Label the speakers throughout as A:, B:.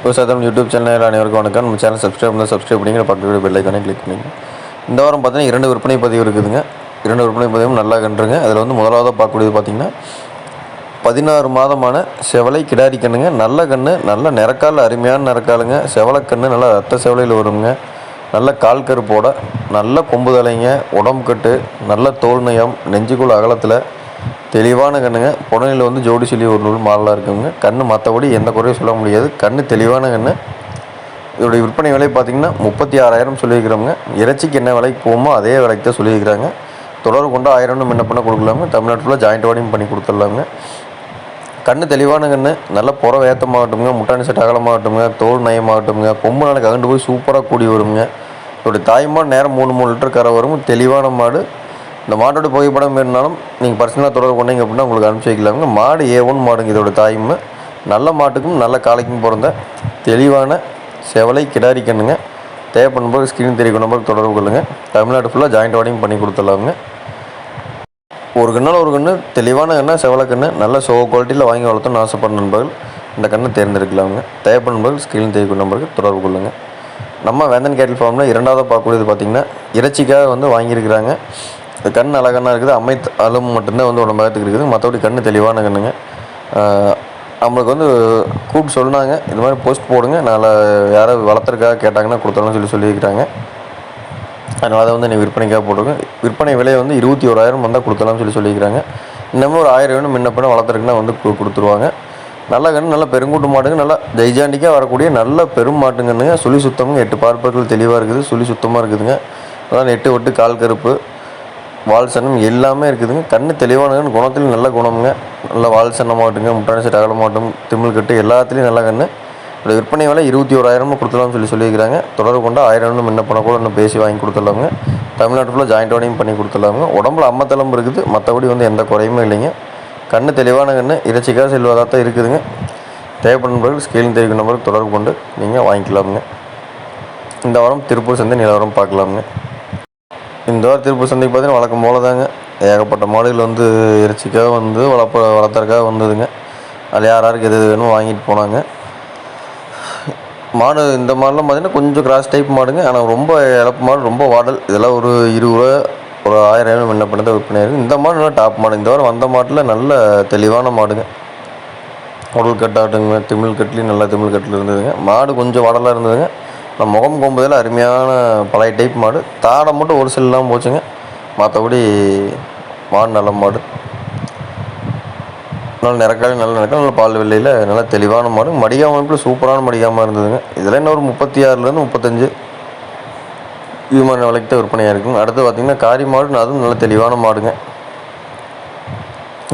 A: விவசாயத்தம் YouTube channel அனைவருக்கும் வணக்கம். நம்ம சேனல் சப்ஸ்கிரைப் பண்ணி சப்ஸ்கிரைப் பண்ணிங்க பக்கத்து பெல் ஐக்கானே கிளிக் பண்ணிங்க இந்த வாரம் பார்த்தீங்கன்னா இரண்டு விற்பனை பதிவு இருக்குதுங்க. இரண்டு விற்பனை பதிவும் நல்லா கன்றுங்க அதில் வந்து முதலாவதாக பார்க்கக்கூடியது பார்த்தீங்கன்னா பதினாறு மாதமான செவலை கிடாரி கண்ணுங்க. நல்ல கன்று நல்ல நிறக்கால் அருமையான நிறக்காலுங்க. செவலைக்கண்ணு நல்லா ரத்த செவலையில் வருங்க. நல்ல கால் கருப்போட நல்ல கொம்பு தலைங்க உடம்பு கட்டு நல்ல தோல் நயம் நெஞ்சுக்குள் அகலத்தில் தெளிவான கண்ணுங்க. புடனையில் வந்து ஜோடி சொல்லி ஒரு நூல் மாடலாக இருக்குங்க. கண் மற்றபடி எந்த குறையும் சொல்ல முடியாது. கண் தெளிவான கண் இதோடைய விற்பனை விலை பார்த்தீங்கன்னா முப்பத்தி ஆறாயிரம் சொல்லியிருக்கிறோங்க இறைச்சிக்கு என்ன விலைக்கு போகுமோ அதே விலைக்கு தான் சொல்லியிருக்கிறாங்க. தொடர்பு கொண்டு ஆயிரம்னு என்ன பண்ண கொடுக்கலாங்க. தமிழ்நாட்டில் ஜாயிண்ட் வாடியும் பண்ணி கொடுத்துடலாங்க. கண்ணு தெளிவான கண்ணு. நல்ல புற வேத்தமாகட்டும்ங்க முட்டாணி செட் அகலமாகட்டும்ங்க தோல் நயமாகட்டும்ங்க கொம்பு நாளைக்கு அகண்டு போய் சூப்பராக கூடி வருங்க. இதோடைய தாய்மாடு நேரம் மூணு மூணு லிட்டர் கரை வரும் தெளிவான மாடு. இந்த மாட்டோட புகைப்படம் வேணுனாலும் நீங்கள் பர்சனலாக தொடர்பு கொண்டீங்க அப்படின்னா உங்களுக்கு அனுப்பிச்சி வைக்கலாங்க. மாடு ஏ ஒன் மாடுங்க இதோட தாய்மை. நல்ல மாட்டுக்கும் நல்ல காளைக்கும் பிறந்த தெளிவான செவலை கிடாரி கண்ணுங்க. தேவைப்படும் போது ஸ்க்ரீன் தெரிவிக்கும் நம்பருக்கு தொடர்பு கொள்ளுங்கள் தமிழ்நாடு ஃபுல்லாக ஜாயிண்ட் வாடியும் பண்ணி கொடுத்துடலாங்க. ஒரு கண்ணால் ஒரு கன்று தெளிவான கண்ணை செவலை கண்ணு நல்ல சோ குவாலிட்டியில் வாங்கி வளர்த்தோம்னு ஆசைப்படும் நண்பர்கள் இந்த கண்ணை தேர்ந்தெடுக்கலாங்க. தேவைப்படும் நண்பர்கள் ஸ்க்ரீன் தெரிவிக்கும் நம்பருக்கு தொடர்பு கொள்ளுங்கள் நம்ம வேந்தன் கேட்டில் ஃபார்மில் இரண்டாவது பார்க்கக்கூடியது பார்த்திங்கன்னா இறைச்சிக்காக வந்து வாங்கியிருக்கிறாங்க. இந்த கண் அழகான இருக்குது அம்மை அளவு மட்டும்தான் வந்து உடம்பகத்துக்கு இருக்குது. மற்றபடி கண் தெளிவான கண்ணுங்க. நம்மளுக்கு வந்து கூப்பிட்டு சொன்னாங்க இது மாதிரி போஸ்ட் போடுங்க. நல்லா யாராவது வளர்த்துறக்காக கேட்டாங்கன்னா கொடுத்துடலாம்னு சொல்லி சொல்லியிருக்கிறாங்க. அதனால் அதை வந்து நீங்கள் விற்பனைக்காக போட்டுருங்க விற்பனை விலையை வந்து இருபத்தி ஓராயிரம் வந்தால் கொடுத்தலாம்னு சொல்லி சொல்லியிருக்கிறாங்க. இன்னமும் ஒரு ஆயிரம் வேணும் முன்ன பண்ண வளர்த்துருக்குன்னா வந்து கொடுத்துருவாங்க. நல்ல கன்று நல்ல பெருங்கூட்டு மாட்டுங்க. நல்லா ஜெய்ஜாண்டிக்காக வரக்கூடிய நல்ல பெரும் மாட்டுங்கன்னுங்க. சுழி சுத்தமுங்க எட்டு பார்ப்பர்கள் தெளிவாக இருக்குது சுழி சுத்தமாக இருக்குதுங்க. அதான் எட்டு ஒட்டு கால் கருப்பு. வால் சனம் எல்லாமே இருக்குதுங்க கண்ணு தெளிவான குணத்துலையும் நல்ல குணமுங்க. நல்ல வால் சன்னமாகட்டுங்க முட்டாணி செட் அகலமாட்டும் திமிழ் கட்டு எல்லாத்துலேயும் நல்ல கண்ணு. இப்போ விற்பனை விலை இருபத்தி ஓராயிரம்னு கொடுத்துலாம்னு சொல்லி சொல்லியிருக்கிறாங்க. தொடர்பு கொண்டு ஆயிரம்னு முன்ன பண்ண கூட இன்னும் பேசி வாங்கி கொடுத்துடலாங்க தமிழ்நாட்டு ஃபுல்லாக ஜாயிண்ட் வாடியும் பண்ணி கொடுத்துடலாங்க உடம்புல அம்மத்தளம்பு இருக்குது. மற்றபடி வந்து எந்த குறையுமே இல்லைங்க. கண்ணு தெளிவான கண்ணு இறைச்சிக்காக செல்வதாக தான் இருக்குதுங்க. தேவைப்படும் பிறகு ஸ்கேலிங் தெரிவிக்கும் நம்பருக்கு தொடர்பு கொண்டு நீங்கள் வாங்கிக்கலாமுங்க. இந்த வாரம் திருப்பூர் சந்தை நிலவரம் பார்க்கலாமுங்க. இந்த வாரம் திருப்பூர் சந்தைக்கு பார்த்தீங்கன்னா வழக்கம் போல தாங்க ஏகப்பட்ட மாடுகள் வந்து இறைச்சிக்காக வந்து வளர்ப்ப வளர்த்துறக்காக வந்ததுங்க. அதில் யார் யாருக்கு எது எது வேணும் வாங்கிட்டு போனாங்க. மாடு இந்த மாடுலாம் பார்த்திங்கன்னா கொஞ்சம் கிராஸ் டைப் மாடுங்க. ஆனால் ரொம்ப இழப்பு மாடு ரொம்ப வாடல். இதெல்லாம் ஒரு இருபது ரூபா ஒரு ஆயிரம் ஆயிரம் முன்ன பண்ணி தான் விற்பனை இருக்குது இந்த மாடு நல்லா டாப் மாடு. இந்த வாரம் வந்த மாட்டில் நல்ல தெளிவான மாடுங்க. உடல் கட்டாட்டுங்க திமிழ் கட்டிலையும் நல்லா திமிழ் கட்டில் இருந்ததுங்க. மாடு கொஞ்சம் வாடலாக இருந்ததுங்க. ஆனால் முகம் கொம்புதில் அருமையான பழைய டைப் மாடு. தாடை மட்டும் ஒரு சில்லாம் போச்சுங்க. மற்றபடி மாடு நல்ல மாடு. நல்ல நிறக்காலி நல்ல நிறக்காலி நல்ல பால் வெள்ளையில் நல்ல தெளிவான மாடு. மடிகாம அமைப்பில் சூப்பரான மடிகாமல் இருந்ததுங்க. இதில் இன்னும் ஒரு முப்பத்தி ஆறுலேருந்து முப்பத்தஞ்சு இது மாதிரி விலைக்கு தான் விற்பனையாக இருக்குங்க. அடுத்து பார்த்திங்கன்னா காரி மாடு அதுவும் நல்ல தெளிவான மாடுங்க.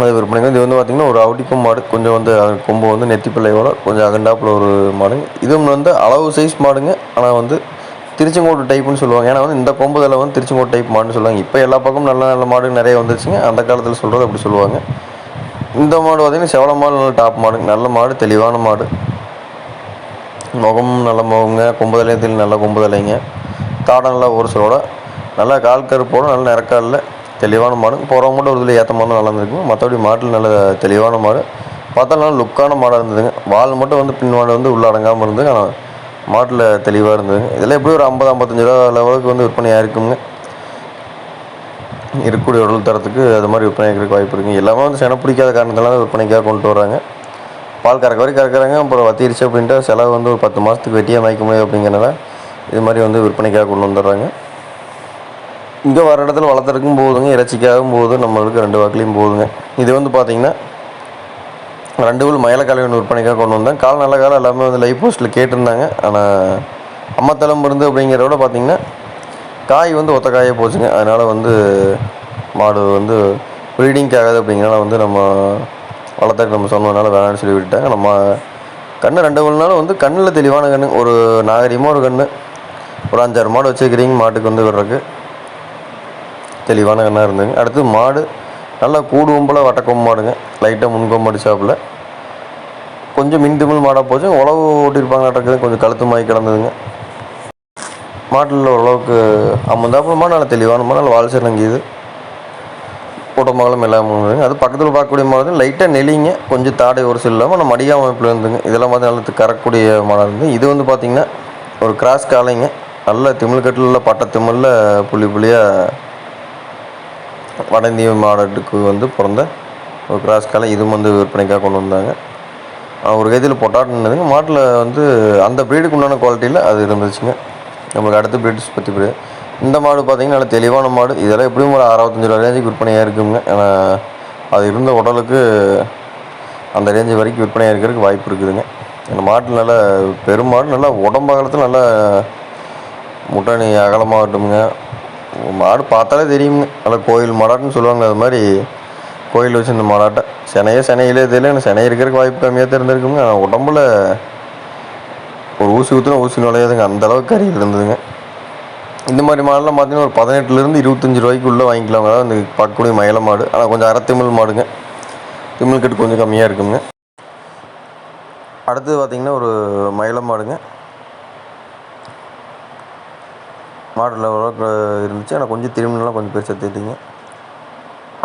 A: அது விற்பனைங்க இது வந்து பார்த்திங்கன்னா ஒரு அவுட்டிக்கும் மாடு கொஞ்சம் வந்து கொம்பு வந்து நெத்தி பிள்ளையோட கொஞ்சம் அகண்டாப்பில் ஒரு மாடுங்க. இதுவும் வந்து அளவு சைஸ் மாடுங்க. ஆனால் வந்து திருச்செங்கோடு டைப்புன்னு சொல்லுவாங்க. ஏன்னா வந்து இந்த கொம்புதலை வந்து திருச்செங்கோடு டைப் மாடுன்னு சொல்லுவாங்க. இப்போ எல்லா பக்கமும் நல்ல நல்ல மாடு நிறைய வந்துருச்சுங்க. அந்த காலத்தில் சொல்கிறது அப்படி சொல்லுவாங்க. இந்த மாடு பார்த்திங்கன்னா செவல மாடு நல்ல டாப் மாடு. நல்ல மாடு தெளிவான மாடு. முகமும் நல்ல முகங்க கொம்புதலையும் நல்ல கொம்புதலைங்க. தாடம் நல்லா ஒரு சிலோட நல்லா கால் கருப்போட நல்ல நிறக்காலில். தெளிவான மாடு. போகிறவங்க மட்டும் ஒரு இதில் ஏற்ற மாடு நல்லா இருந்திருக்குங்க மற்றபடி மாட்டில் நல்ல தெளிவான மாடு. பார்த்தா நல்லா லுக்கான மாடாக இருந்ததுங்க. வால் மட்டும் வந்து பின் மாடு வந்து உள்ள அடங்காமல் இருந்தது. ஆனால் மாட்டில் தெளிவாக இருந்ததுங்க. இதில் எப்படி ஒரு ஐம்பது ஐம்பத்தஞ்சு ரூபா லெவலுக்கு வந்து விற்பனையாக இருக்குங்க இருக்கக்கூடிய உடல் தரத்துக்கு அது மாதிரி விற்பனை ஆகிறதுக்கு வாய்ப்பு இருக்குங்க. எல்லாமே வந்து செனை பிடிக்காத காரணத்தினால விற்பனைக்காக கொண்டு வராங்க. பால் கறக்க வரைக்கும் கறக்குறாங்க. அப்புறம் வத்திருச்சு அப்படின்ட்டு செலவு வந்து ஒரு பத்து மாதத்துக்கு வெட்டியாக மயக்க முடியாது அப்படிங்கிறனால இது மாதிரி வந்து விற்பனைக்காக கொண்டு வந்துடுறாங்க. இங்கே வர இடத்துல வளர்த்துறதுக்கும் போதுங்க இறைச்சிக்காகவும் போதும் நம்மளுக்கு ரெண்டு வாக்குலையும் போதுங்க. இது வந்து பார்த்திங்கன்னா ரெண்டு ஊர் மயில விற்பனைக்காக கொண்டு வந்தேன். கால் நல்ல காலம் எல்லாமே வந்து லைஃப் போஸ்ட்டில் கேட்டிருந்தாங்க. ஆனால் அம்மத்தலம் இருந்து அப்படிங்கிறத விட பார்த்திங்கன்னா காய் வந்து ஒத்த காயே போச்சுங்க. அதனால் வந்து மாடு வந்து ப்ரீடிங்க்கு ஆகாது அப்படிங்கிறனால வந்து நம்ம வளர்த்தக்கு நம்ம சொன்னதுனால வேணாம்னு சொல்லி விட்டுட்டாங்க. நம்ம கண் ரெண்டு மூணு நாள் வந்து கண்ணில் தெளிவான கண் ஒரு நாகரிகமாக ஒரு கண் ஒரு அஞ்சாறு மாடு வச்சுக்கிறீங்க மாட்டுக்கு வந்து விடுறதுக்கு. தெளிவான கண்ணாக இருந்ததுங்க அடுத்து மாடு நல்லா கூடு கொம்பில் வட்டக்கொம்பு மாடுங்க. லைட்டாக முன்கொம்பு அடிச்சாப்புல. கொஞ்சம் மின் திமிழ் மாடாக போச்சு. உழவு ஓட்டியிருப்பாங்க நடக்குது கொஞ்சம் கழுத்து மாய் கிடந்ததுங்க. மாட்டில் ஓரளவுக்கு அம்மந்தாப்புல மாடு நல்ல தெளிவான மாடு நல்ல வால் சிறங்கிது உடம்பகலம் இல்லாமல் இருந்ததுங்க அது பக்கத்தில் பார்க்கக்கூடிய மாடு லைட்டாக நெலிங்க கொஞ்சம் தாடை ஒரு சில இல்லாமல் ஆனால் மடியா அமைப்பில் இருந்துங்க. இதெல்லாம் பார்த்து நல்லா கறக்கூடிய மாடாக இருந்து இது வந்து பார்த்திங்கன்னா ஒரு கிராஸ் காலைங்க. நல்ல திமிழ்கட்டில் பட்ட திமிழில் புள்ளி புள்ளியாக வட இந்திய மாடுக்கு வந்து பிறந்த ஒரு கிராஸ் காலை இதுவும் வந்து விற்பனைக்காக கொண்டு வந்தாங்க. ஒரு கைதியில் பொட்டாட்டுனதுங்க மாட்டில் வந்து அந்த ப்ரீடுக்கு உண்டான குவாலிட்டியில் அது இருந்துச்சுங்க. நம்மளுக்கு அடுத்த ப்ரீட்ஸ் பற்றி ப்ரீடு இந்த மாடு பார்த்தீங்கன்னா நல்ல தெளிவான மாடு. இதெல்லாம் எப்படியும் ஒரு அறுபத்தஞ்சு ரூபா ரேஞ்சுக்கு விற்பனையாக இருக்குங்க. ஏன்னா அது இருந்த உடலுக்கு அந்த ரேஞ்சு வரைக்கும் விற்பனையாக இருக்கிறதுக்கு வாய்ப்பு இருக்குதுங்க. அந்த மாட்டில் நல்ல பெருமாடு நல்லா உடம்பகலத்தில் நல்லா முட்டாணி அகலமாகட்டுங்க மாடு பார்த்தாலே தெரியுங்க அதில் கோயில் மாடாட்டுன்னு சொல்லுவாங்க. அது மாதிரி கோயில் வச்சுருந்த இந்த மாடாட்டை. சினையே தெரியல. எனக்கு சென்னை இருக்கிறதுக்கு வாய்ப்பு கம்மியாக தெரிஞ்சிருக்குங்க. ஆனால் உடம்புல ஒரு ஊசி ஊற்றினா ஊசி நுழையாதுங்க. அந்த அளவுக்கு கறி இருந்ததுங்க. இந்த மாதிரி மாடெல்லாம் பார்த்தீங்கன்னா ஒரு பதினெட்டுலேருந்து இருபத்தஞ்சி ரூபாய்க்குள்ளே வாங்கிக்கலாம் அதாவது இந்த பார்க்கக்கூடிய மயில மாடு. ஆனால் கொஞ்சம் அரை திமிழ் மாடுங்க. திமிழ் கட்டு கொஞ்சம் கம்மியாக இருக்குங்க. அடுத்தது பார்த்திங்கன்னா ஒரு மயில மாடுங்க. மாடில் ஓரளவுக்கு இருந்துச்சு. ஆனால் கொஞ்சம் திரும்பினாலும் கொஞ்சம் பெருசாக தேட்டிங்க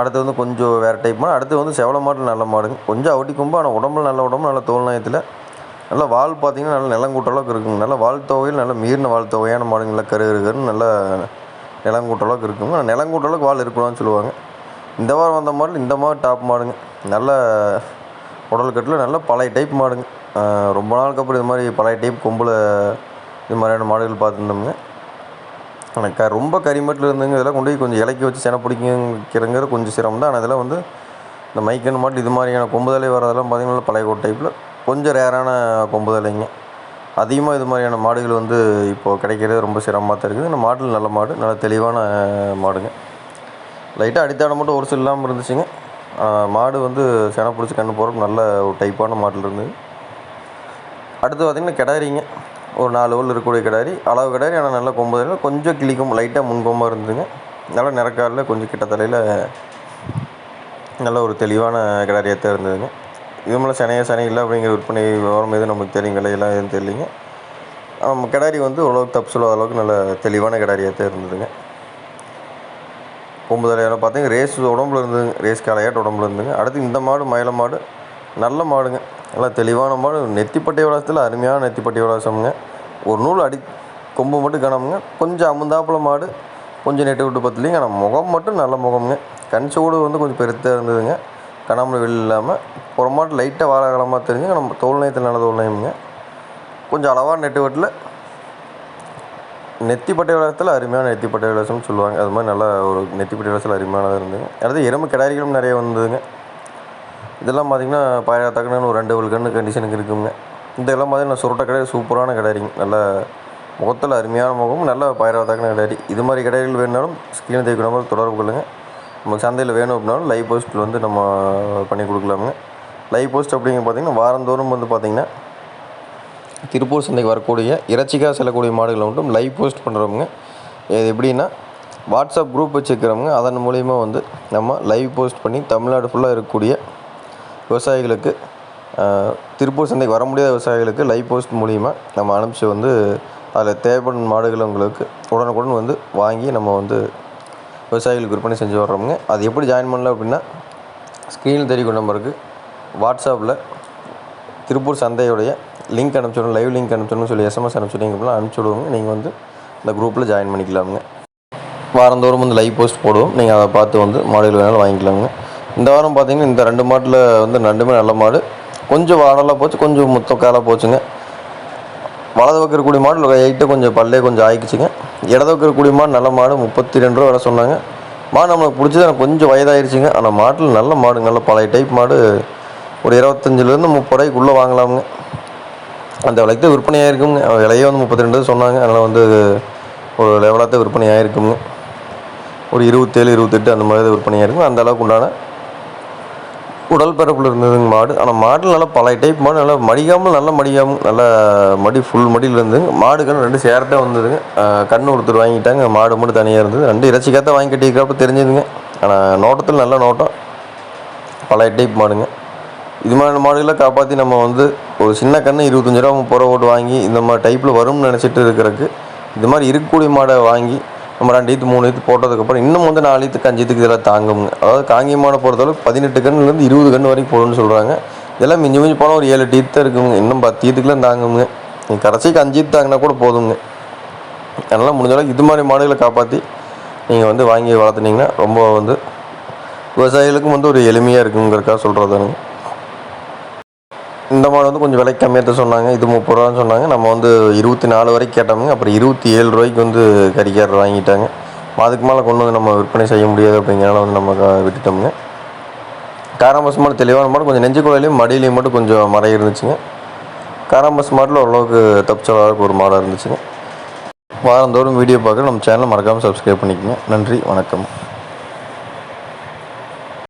A: அடுத்து வந்து கொஞ்சம் வேறு டைப் மாடு அடுத்து வந்து செவல மாடு நல்ல மாடுங்க. கொஞ்சம் அவுட்டி கொம்பு ஆனால் உடம்புல நல்ல உடம்பு நல்ல தோல் நயத்தில். வால் பார்த்தீங்கன்னா நல்ல நிலங்கூட்ட அளவுக்கு இருக்குங்க. நல்ல வால் தொகையில் நல்ல மீறின வால் தொகையான மாடுங்க. நல்லா கரு கருன்னு நல்லா நிலங்கூட்ட அளவுக்கு இருக்குங்க. ஆனால் நிலங்கூட்ட அளவுக்கு வால் இருக்கணும்னு சொல்லுவாங்க. இந்த வாரம் வந்த மாடல் இந்த மாடு டாப் மாடுங்க. நல்ல உடல் கட்டில் நல்ல பழைய டைப் மாடுங்க. ரொம்ப நாளுக்கு அப்புறம் இது மாதிரி பழைய டைப் கொம்பில் இது மாதிரியான மாடுகள் பார்த்துருந்தோமுங்க. ஆனால் க ரொம்ப கரிமட்டில் இருந்துங்க இதெல்லாம் கொண்டு போய் கொஞ்சம் இலக்கி வச்சு செனை பிடிக்கிறங்கிற கொஞ்சம் சிரமம் தான். ஆனால் இதெல்லாம் வந்து இந்த மைக்கன் மாட்டு இது மாதிரியான கொம்புதலை வரதெல்லாம் பார்த்திங்கன்னா பழைய கோட் டைப்பில் கொஞ்சம் ரேரான கொம்புதலைங்க அதிகமாக இது மாதிரியான மாடுகள் வந்து இப்போது கிடைக்கிறது ரொம்ப சிரமமாக தான் இருக்குது. இந்த மாட்டில் நல்ல மாடு நல்ல தெளிவான மாடுங்க. லைட்டாக அடித்தாடம் மட்டும் ஒரு சில இல்லாமல் இருந்துச்சுங்க. மாடு வந்து செனை பிடிச்சி கண்ணு போகிறதுக்கு நல்ல ஒரு டைப்பான மாடல் இருந்தது. அடுத்து பார்த்திங்கன்னா கிடாரிங்க. ஒரு நாலு ஊரில் இருக்கக்கூடிய கிடாரி. அளவு கிடாரி ஆனால் நல்லா கொம்பு கொஞ்சம் கிளிக்கும் லைட்டாக முன்கொம்பாக இருந்ததுங்க. நல்லா நிறக்காலில் கொஞ்சம் கிட்ட தலையில் நல்ல ஒரு தெளிவான கிடாரியாக தான் இருந்ததுங்க. இது மேலே சனையாக சனை இல்லை அப்படிங்கிற விற்பனை விவரம் எதுவும் நமக்கு தெரியும் விலையெல்லாம் எதுவும் தெரியலிங்க. நம்ம கிடாரி வந்து ஓரளவுக்கு தப்பு சொல்லாத அளவுக்கு நல்ல தெளிவான கிடாரியாக தான் இருந்ததுங்க. கொம்பு தலையெல்லாம் பார்த்தீங்க ரேஸ் உடம்புல இருந்ததுங்க. ரேஸ் காலையாட்டு உடம்புல இருந்துங்க அடுத்து இந்த மாடு மயில மாடு. நல்ல மாடுங்க. நல்லா தெளிவான மாடு. நெத்திப்பட்டை விளாசத்தில் அருமையான நெத்திப்பட்டை விளாசம்ங்க. ஒரு நூல் அடி கொம்பு மட்டும் கணமுங்க கொஞ்சம் அமுந்தாப்பில் மாடு கொஞ்சம் நெட்டு விட்டு பத்தலைங்க ஆனால் முகம் மட்டும் நல்ல முகமுங்க. கண் சூடு வந்து கொஞ்சம் பெருத்தாக இருந்ததுங்க. கணாமல் வெளியில் இல்லாமல் புறமாட்டு லைட்டாக லைட்டாக வாழகாலமாக தெரிஞ்சுங்க. நம்ம தோல் நயத்தில் நல்ல தோல் நயமுங்க. கொஞ்சம் அளவாக நெட்டு வெட்டில். நெத்திப்பட்டை விளாசத்தில் அருமையான நெத்திப்பட்டை விளாசம்னு சொல்லுவாங்க. அது மாதிரி நல்லா ஒரு நெத்திப்பட்டை விளாசத்தில் அருமையானதாக இருந்ததுங்க. அடுத்து எறும்பு கிடாரிகளும் நிறைய வந்ததுங்க. இதெல்லாம் பார்த்திங்கன்னா பாயா தக்கணுன்னு ஒரு ரெண்டு ஒரு கன்று கண்டிஷனுக்கு இருக்குங்க. இதெல்லாம் பார்த்தீங்கன்னா சுருட்டை கிடையாது சூப்பரான கிடாரிங்க நல்ல முகத்தில் அருமையான முகம் நல்ல பாயிரா தக்கன கிடாரி இது மாதிரி கடைகள் வேணுனாலும் ஸ்க்ரீனை தேய்க்கு நம்பர் தொடர்பு கொள்ளுங்கள் நம்ம சந்தையில் வேணும் அப்படின்னாலும் லைவ் போஸ்ட்டில் வந்து நம்ம பண்ணி கொடுக்கலாமுங்க. லைவ் போஸ்ட் அப்படிங்க பார்த்திங்கன்னா வாரந்தோறும் வந்து பார்த்திங்கன்னா திருப்பூர் சந்தைக்கு வரக்கூடிய இறைச்சிக்காக செல்லக்கூடிய மாடுகளை மட்டும் லைவ் போஸ்ட் பண்ணுறவங்க இது எப்படின்னா வாட்ஸ்அப் குரூப் வச்சுருக்கிறவங்க அதன் மூலிமா வந்து நம்ம லைவ் போஸ்ட் பண்ணி தமிழ்நாடு ஃபுல்லாக இருக்கக்கூடிய விவசாயிகளுக்கு திருப்பூர் சந்தைக்கு வர முடியாத விவசாயிகளுக்கு லைவ் போஸ்ட் மூலிமா நம்ம அனுப்பிச்சு வந்து அதில் தேவைப்படும் மாடுகளை உங்களுக்கு உடனுக்குடன் வந்து வாங்கி நம்ம வந்து விவசாயிகளுக்கு விற்பனை செஞ்சு வர்றோமுங்க. அது எப்படி ஜாயின் பண்ணல அப்படின்னா ஸ்க்ரீனில் தெரியும் நம்பருக்கு வாட்ஸ்அப்பில் திருப்பூர் சந்தையுடைய லிங்க் அனுப்பிச்சிடணும் லைவ் லிங்க் அனுப்பிச்சிடணும் சொல்லி எஸ்எம்எஸ் அனுப்பிச்சிட்டிங்க அப்படின்னா அனுப்பிச்சி விடுவோங்க. நீங்கள் வந்து இந்த குரூப்பில் ஜாயின் பண்ணிக்கலாமுங்க. வாரந்தோறும் வந்து லைவ் போஸ்ட் போடுவோம். நீங்கள் அதை பார்த்து வந்து மாடுகள் வேணாலும் வாங்கிக்கலாங்க இந்த வாரம் பார்த்தீங்கன்னா இந்த ரெண்டு மாட்டில் வந்து ரெண்டுமே நல்ல மாடு. கொஞ்சம் வாடலாக போச்சு கொஞ்சம் முத்தம் காலாக போச்சுங்க. வலது வைக்கிற கூடிய மாடு ஹைட்டு கொஞ்சம் பல்லே கொஞ்சம் ஆயிக்குச்சுங்க. இடது வைக்கிறக்கூடிய மாடு நல்ல மாடு முப்பத்தி ரெண்டு ரூபா விலை சொன்னாங்க. மாடு நம்மளுக்கு பிடிச்சது எனக்கு கொஞ்சம் வயதாயிருச்சுங்க. ஆனால் மாட்டில் நல்ல மாடு நல்ல பழைய டைப் மாடு. ஒரு இருபத்தஞ்சிலேருந்து முப்பது ரூபாய்க்குள்ளே வாங்கலாமுங்க. அந்த விலைக்கு தான் விற்பனை ஆயிருக்குங்க. விலையே வந்து முப்பத்தி ரெண்டு சொன்னாங்க. அதனால் வந்து ஒரு லெவலாக தான் விற்பனை ஆயிருக்குங்க. ஒரு இருபத்தேழு இருபத்தெட்டு அந்த மாதிரி தான் விற்பனை ஆயிருக்கும் அந்த அளவுக்கு உண்டான உடல் பரப்பில் இருந்ததுங்க மாடு. ஆனால் மாடு நல்லா பழைய டைப் மாடு நல்லா மடிக்காமல் நல்லா மடிக்காமல் நல்லா மடி ஃபுல் மடியில் இருந்துங்க மாடுகள் ரெண்டு சேரட்டாக வந்ததுங்க. கன்று கண்ணு ஒருத்தர் வாங்கிட்டாங்க. மாடு மட்டும் தனியாக இருந்தது. ரெண்டு இறைச்சிக்காத்த வாங்கி கட்டிக்கிறப்ப தெரிஞ்சதுங்க. ஆனால் நோட்டத்தில் நல்ல நோட்டம். பழைய டைப் மாடுங்க. இது மாதிரி மாடுகளை காப்பாற்றி நம்ம வந்து ஒரு சின்ன கன்று இருபத்தஞ்சி ரூபா முப்பது ரூபா போட்டு வாங்கி இந்த மாதிரி டைப்பில் வரும்னு நினச்சிட்டு இருக்கிறதுக்கு இது மாதிரி இருக்கக்கூடிய மாடை வாங்கி நம்ம ரெண்டு ஈத்து மூணு ஈத்து போட்டதுக்கப்புறம் இன்னும் வந்து நாலு ஈத்துக்கு அஞ்சு ஈத்துக்கு இதெல்லாம் தாங்குங்க அதாவது காங்கியமான பொறுத்தளவுக்கு பதினெட்டு கன்னுலேருந்து இருபது கன்று வரைக்கும் போடுன்னு சொல்கிறாங்க இதெல்லாம் மிஞ்சி மிஞ்சி போனால் ஒரு ஏழு டீத்து தான் இருக்குங்க. இன்னும் பத்து ஈத்துக்குலாம் தாங்குங்க. நீங்கள் கடைசிக்கு அஞ்சு ஈத்து தாங்கினா கூட போதுங்க. அதனால் முடிஞ்சளவுக்கு இது மாதிரி மாடுகளை காப்பாற்றி நீங்கள் வந்து வாங்கி வளர்த்துனீங்கன்னா ரொம்ப வந்து விவசாயிகளுக்கும் வந்து ஒரு எளிமையாக இருக்குங்கிறக்காக சொல்கிறதானுங்க இந்த மாடு வந்து கொஞ்சம் விலை கம்மியாக தான் சொன்னாங்க. இது முப்பது ரூபான்னு சொன்னாங்க. நம்ம வந்து இருபத்தி நாலு வரைக்கும் கேட்டோமுங்க. அப்புறம் இருபத்தி ஏழு ரூபாய்க்கு வந்து கறிக்காரர் வாங்கிட்டாங்க. அதுக்கு மேலே கொண்டு வந்து நம்ம விற்பனை செய்ய முடியாது அப்படிங்கிறனால வந்து நம்ம க- விட்டுட்டோமுங்க. காராம்பஸ் மாடு தெளிவான மாடு. கொஞ்சம் நெஞ்சுக்குள்ளையும் மடியிலையும் மட்டும் கொஞ்சம் மறை இருந்துச்சுங்க. காராம்பஸ் மாட்டில் ஓரளவுக்கு தப்பிச்சளவுக்கு ஒரு மாடாக இருந்துச்சுங்க. வாரந்தோறும் வீடியோ பார்க்குற நம்ம சேனலை மறக்காமல் சப்ஸ்கிரைப் பண்ணிக்கோங்க. நன்றி வணக்கம்.